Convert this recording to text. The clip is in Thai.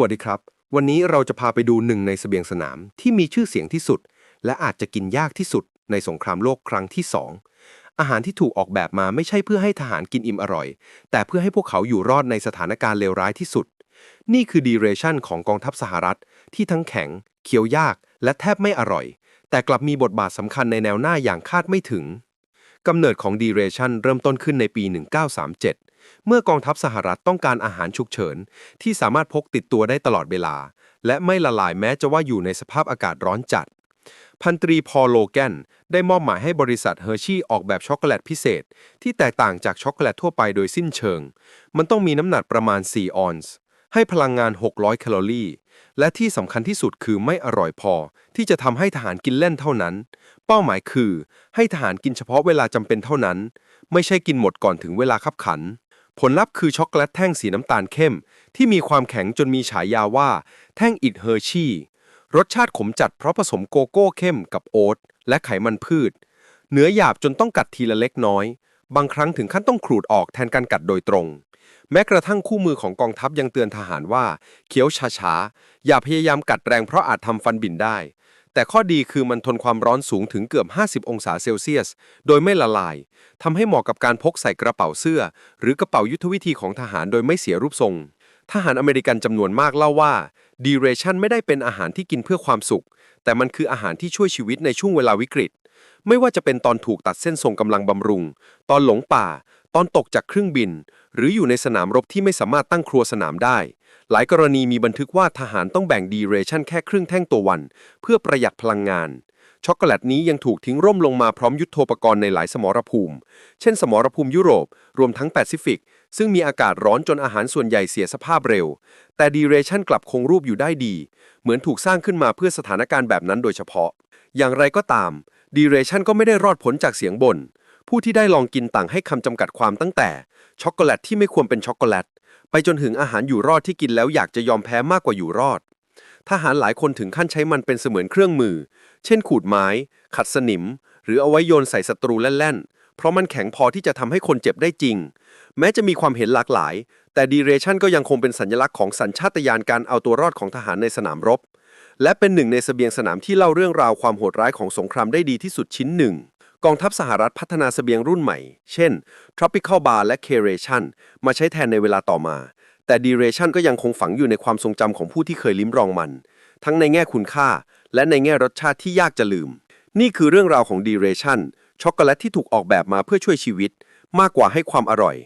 วัสดีครับ วันนี้เราจะพาไปดูหนึ่งในเสบียงสนามที่มีชื่อเสียงที่สุด และอาจจะกินยากที่สุดในสงครามโลกครั้งที่2องอาหารที่ถูกออกแบบมาไม่ใช่เพื่อให้ทหารกินอิ่มอร่อย แต่เพื่อให้พวกเขาอยู่รอดในสถานการณ์เลวร้ายที่สุด นี่คือดีเรชั่นของกองทัพสหรัฐ ที่ทั้งแข็ง เคี้ยวยาก และแทบไม่อร่อย แต่กลับมีบทบาทสำคัญในแนวหน้าอย่างคาดไม่ถึงกำเนิดของดีเรชั่นเริ่มต้นขึ้นในปี 1937 เมื่อกองทัพสหรัฐต้องการอาหารฉุกเฉิน ที่สามารถพกติดตัวได้ตลอดเวลา และไม่ละลายแม้จะว่าอยู่ในสภาพอากาศร้อนจัด พันตรีพอลโลแกนได้มอบหมายให้บริษัทเฮอร์ชี่ออกแบบช็อกโกแลตพิเศษ ที่แตกต่างจากช็อกโกแลตทั่วไปโดยสิ้นเชิง มันต้องมีน้ำหนักประมาณ 4 ออนซ์ให้พลังงาน 600 แคลอรี่ และที่สำคัญที่สุดคือไม่อร่อยพอ ที่จะทำให้ทหารกินเล่นเท่านั้น เป้าหมายคือ ให้ทหารกินเฉพาะเวลาจำเป็นเท่านั้น ไม่ใช่กินหมดก่อนถึงเวลาขับขัน ผลลัพธ์คือช็อกโกแลตแท่งสีน้ำตาลเข้ม ที่มีความแข็งจนมีฉายาว่า แท่งอิดเฮอร์ชี่รสชาติขมจัดเพราะผสมโกโก้เข้มกับโอ๊ตและไขมันพืช เนื้อหยาบจนต้องกัดทีละเล็กน้อย บางครั้งถึงขั้นต้องขูดออกแทนการกัดโดยตรง แม้กระทั่งคู่มือของกองทัพยังเตือนทหารว่าเคี้ยวช้าๆอย่าพยายามกัดแรงเพราะอาจทำฟันบิ่นได้ แต่ข้อดีคือมันทนความร้อนสูงถึงเกือบ 50 องศาเซลเซียส โดยไม่ละลายทำให้เหมาะกับการพกใส่กระเป๋าเสื้อ หรือกระเป๋ายุทธวิธีของทหารโดยไม่เสียรูปทรง ทหารอเมริกันจำนวนมากเล่าว่าดีเรชันไม่ได้เป็นอาหารที่กินเพื่อความสุข แต่มันคืออาหารที่ช่วยชีวิตในช่วงเวลาวิกฤต ไม่ว่าจะเป็นตอนถูกตัดเส้นทรงกำลังบำรุง ตอนหลงป่า ตอนตกจากเครื่องบิน หรืออยู่ในสนามรบที่ไม่สามารถตั้งครัวสนามได้ หลายกรณีมีบันทึกว่าทหารต้องแบ่งดีเรชันแค่ครึ่งแท่งต่อวัน เพื่อประหยัดพลังงาน ช็อกโกแลตนี้ยังถูกทิ้งร่มลงมาพร้อมยุทโธปกรณ์ในหลายสมรภูมิ เช่น สมรภูมิยุโรป รวมทั้งแปซิฟิก ซึ่งมีอากาศร้อนจนอาหารส่วนใหญ่เสียสภาพเร็ว แต่ดีเรชันกลับคงรูปอยู่ได้ดี เหมือนถูกสร้างขึ้นมาเพื่อสถานการณ์แบบนั้นโดยเฉพาะ อย่างไรก็ตามดีเรชันก็ไม่ได้รอดพ้นจากเสียงบ่น ผู้ที่ได้ลองกินต่างให้คำจำกัดความตั้งแต่ ช็อกโกแลตที่ไม่ควรเป็นช็อกโกแลต ไปจนถึงอาหารอยู่รอดที่กินแล้วอยากจะยอมแพ้มากกว่าอยู่รอด ทหารหลายคนถึงขั้นใช้มันเป็นเสมือนเครื่องมือ เช่น ขูดไม้ ขัดสนิม หรือเอาไว้โยนใส่ศัตรูแล่นๆ เพราะมันแข็งพอที่จะทำให้คนเจ็บได้จริง แม้จะมีความเห็นหลากหลาย แต่ดีเรชันก็ยังคงเป็นสัญลักษณ์ของสัญชาตญาณการเอาตัวรอดของทหารในสนามรบ และเป็นหนึ่งในเสบียงสนามที่เล่าเรื่องราวความโหดร้ายของสงครามได้ดีที่สุดชิ้นหนึ่ง กองทัพสหรัฐพัฒนาเสบียงรุ่นใหม่ เช่น Tropical Bar และ K-Ration มาใช้แทนในเวลาต่อมา แต่ D-Ration ก็ยังคงฝังอยู่ในความทรงจำของผู้ที่เคยลิ้มลองมัน ทั้งในแง่คุณค่า และในแง่รสชาติที่ยากจะลืม นี่คือเรื่องราวของ D-Ration ช็อกโกแลตที่ถูกออกแบบมาเพื่อช่วยชีวิต มากกว่าให้ความอร่อย